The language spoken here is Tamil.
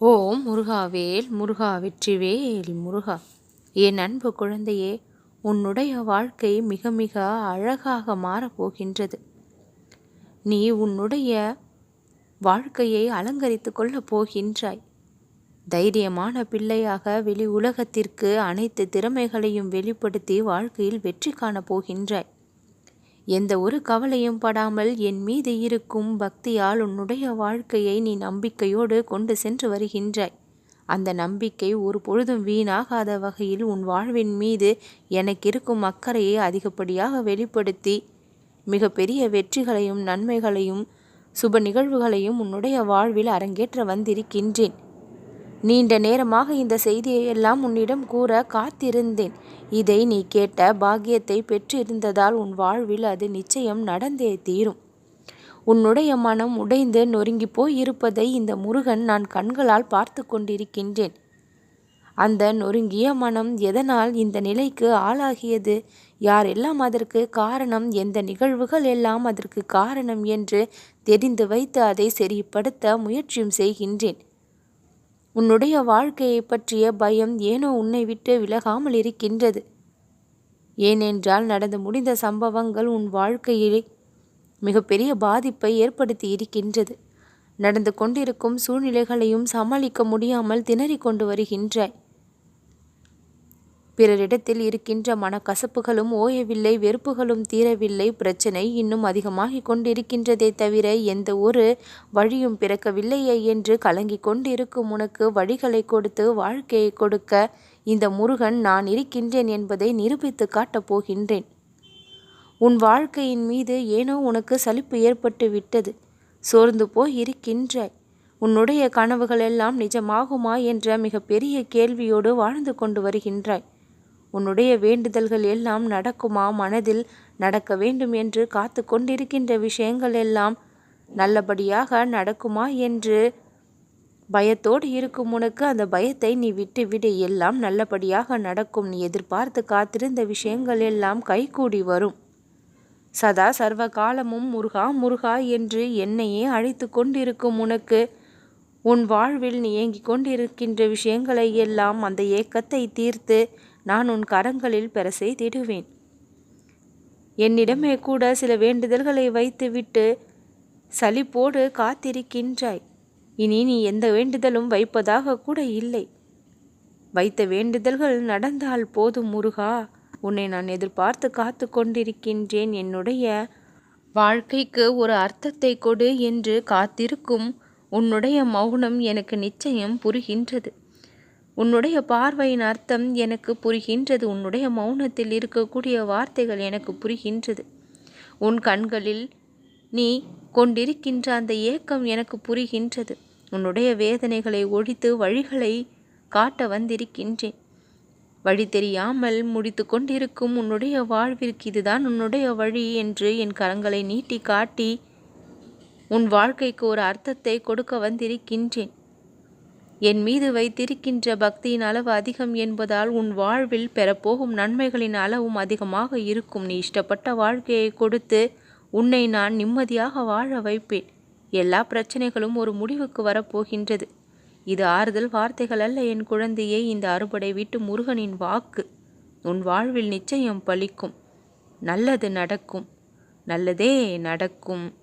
ஓம் முருகாவேல் முருகா வெற்றிவேல் முருகா. என் அன்பு குழந்தையே உன்னுடைய வாழ்க்கை மிக மிக அழகாக மாறப்போகின்றது நீ உன்னுடைய வாழ்க்கையை அலங்கரித்து கொள்ளப் போகின்றாய். தைரியமான பிள்ளையாக வெளி உலகத்திற்கு அனைத்து திறமைகளையும் வெளிப்படுத்தி வாழ்க்கையில் வெற்றி காணப் போகின்றாய். எந்த ஒரு கவலையும் படாமல் என் மீது இருக்கும் பக்தியால் உன்னுடைய வாழ்க்கையை நீ நம்பிக்கையோடு கொண்டு சென்று வருகின்றாய். அந்த நம்பிக்கை ஒரு பொழுதும் வீணாகாத வகையில் உன் வாழ்வின் மீது எனக்கு இருக்கும் அக்கறையை அதிகப்படியாக வெளிப்படுத்தி மிகப்பெரிய வெற்றிகளையும் நன்மைகளையும் சுப நிகழ்வுகளையும் உன்னுடைய வாழ்வில் அரங்கேற்ற வந்திருக்கின்றேன். நீண்ட நேரமாக இந்த செய்தியை எல்லாம் உன்னிடம் கூற காத்திருந்தேன். இதை நீ கேட்ட பாக்கியத்தை பெற்றிருந்ததால் உன் வாழ்வில் அது நிச்சயம் நடந்தே தீரும். உன்னுடைய மனம் உடைந்து நொறுங்கி போய் இருப்பதை இந்த முருகன் நான் கண்களால் பார்த்து கொண்டிருக்கின்றேன். அந்த நொறுங்கிய மனம் எதனால் இந்த நிலைக்கு ஆளாகியது? யாரெல்லாம் அதற்கு காரணம்? எந்த நிகழ்வுகள் எல்லாம் அதற்கு காரணம் என்று தெரிந்து வைத்து அதை சரிப்படுத்த முயற்சியும் செய்கின்றேன். உன்னுடைய வாழ்க்கையை பற்றிய பயம் ஏனோ உன்னை விட்டு விலகாமல் இருக்கின்றது. ஏனென்றால் நடந்து முடிந்த சம்பவங்கள் உன் வாழ்க்கையிலே மிகப்பெரிய பாதிப்பை ஏற்படுத்தி இருக்கின்றது. நடந்து கொண்டிருக்கும் சூழ்நிலைகளையும் சமாளிக்க முடியாமல் திணறிக் கொண்டு வருகின்றாய். பிறரிடத்தில் இருக்கின்ற மனக்கசப்புகளும் ஓயவில்லை வெறுப்புகளும் தீரவில்லை. பிரச்சனை இன்னும் அதிகமாகிக் கொண்டிருக்கின்றதே தவிர எந்த ஒரு வழியும் பிறக்கவில்லையே என்று கலங்கிக் கொண்டிருக்கும் உனக்கு வழிகளை கொடுத்து வாழ்க்கையை கொடுக்க இந்த முருகன் நான் இருக்கின்றேன் என்பதை நிரூபித்து காட்டப் போகின்றேன். உன் வாழ்க்கையின் மீது ஏனோ உனக்கு சலிப்பு ஏற்பட்டு விட்டது. சோர்ந்து போய் இருக்கின்றாய். உன்னுடைய கனவுகள் எல்லாம் நிஜமாகுமா என்ற மிகப்பெரிய கேள்வியோடு வாழ்ந்து கொண்டு வருகின்றாய். உன்னுடைய வேண்டுதல்கள் எல்லாம் நடக்குமா? மனதில் நடக்க வேண்டும் என்று காத்து கொண்டிருக்கின்ற விஷயங்கள் எல்லாம் நல்லபடியாக நடக்குமா என்று பயத்தோடு இருக்கும் உனக்கு அந்த பயத்தை நீ விட்டு விடு எல்லாம் நல்லபடியாக நடக்கும். நீ எதிர்பார்த்து காத்திருந்த விஷயங்கள் எல்லாம் கைகூடி வரும். சதா சர்வ காலமும் முருகா முருகா என்று என்னையே அழைத்து கொண்டிருக்கும் உனக்கு. உன் வாழ்வில் நீ ஏங்கிக் கொண்டிருக்கின்ற விஷயங்களை எல்லாம் அந்த ஏக்கத்தை தீர்த்து நான் உன் கரங்களில் பெற செய்திடுவேன் என்னிடமே கூட சில வேண்டுதல்களை வைத்துவிட்டு சலிப்போடு காத்திருக்கின்றாய். இனி நீ எந்த வேண்டுதலும் வைப்பதாக கூட இல்லை. வைத்த வேண்டுதல்கள் நடந்தால் போதும் முருகா. உன்னை நான் எதிர்பார்த்து காத்து கொண்டிருக்கின்றேன். என்னுடைய வாழ்க்கைக்கு ஒரு அர்த்தத்தை கொடு என்று காத்திருக்கும் உன்னுடைய மௌனம் எனக்கு நிச்சயம் புரிகின்றது. உன்னுடைய பார்வையின் அர்த்தம் எனக்கு புரிகின்றது. உன்னுடைய மௌனத்தில் இருக்கக்கூடிய வார்த்தைகள் எனக்கு புரிகின்றது. உன் கண்களில் நீ கொண்டிருக்கின்ற அந்த ஏக்கம் எனக்கு புரிகின்றது. உன்னுடைய வேதனைகளை ஒழித்து வழிகளை காட்ட வந்திருக்கின்றேன். வழி தெரியாமல் முடித்து கொண்டிருக்கும் உன்னுடைய வாழ்விற்கு இதுதான் உன்னுடைய வழி என்று என் கரங்களை நீட்டி காட்டி உன் வாழ்க்கைக்கு ஒரு அர்த்தத்தை கொடுக்க வந்திருக்கின்றேன். என் மீது வைத்திருக்கின்ற பக்தியின் அளவு அதிகம் என்பதால் உன் வாழ்வில் பெறப்போகும் நன்மைகளின் அளவும் அதிகமாக இருக்கும். நீ இஷ்டப்பட்ட வாழ்க்கையை கொடுத்து உன்னை நான் நிம்மதியாக வாழ வைப்பேன். எல்லா பிரச்சனைகளும் ஒரு முடிவுக்கு வரப்போகின்றது. இது ஆறுதல் வார்த்தைகள் அல்ல என் குழந்தையே இந்த அறுபடை வீட்டு முருகனின் வாக்கு. உன் வாழ்வில் நிச்சயம் பலிக்கும். நல்லது நடக்கும். நல்லதே நடக்கும்.